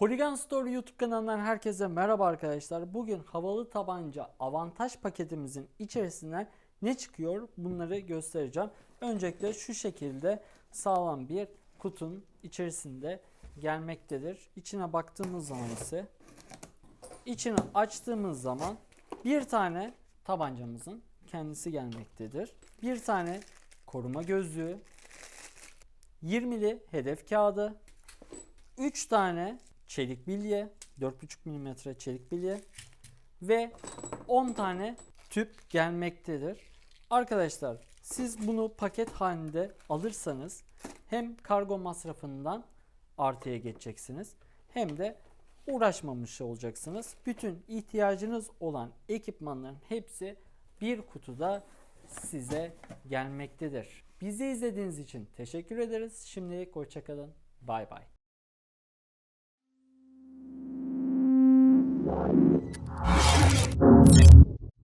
Polygon Store YouTube kanalından herkese merhaba arkadaşlar. Bugün havalı tabanca avantaj paketimizin içerisinden ne çıkıyor bunları göstereceğim. Öncelikle şu şekilde sağlam bir kutunun içerisinde gelmektedir. İçine baktığımız zaman ise içini açtığımız zaman bir tane tabancamızın kendisi gelmektedir. Bir tane koruma gözlüğü, 20'li hedef kağıdı, 3 tane çelik bilye, 4,5 mm çelik bilye ve 10 tane tüp gelmektedir. Arkadaşlar siz bunu paket halinde alırsanız hem kargo masrafından artıya geçeceksiniz hem de uğraşmamış olacaksınız. Bütün ihtiyacınız olan ekipmanların hepsi bir kutuda size gelmektedir. Bizi izlediğiniz için teşekkür ederiz. Şimdilik hoşçakalın. Bay bay. Thank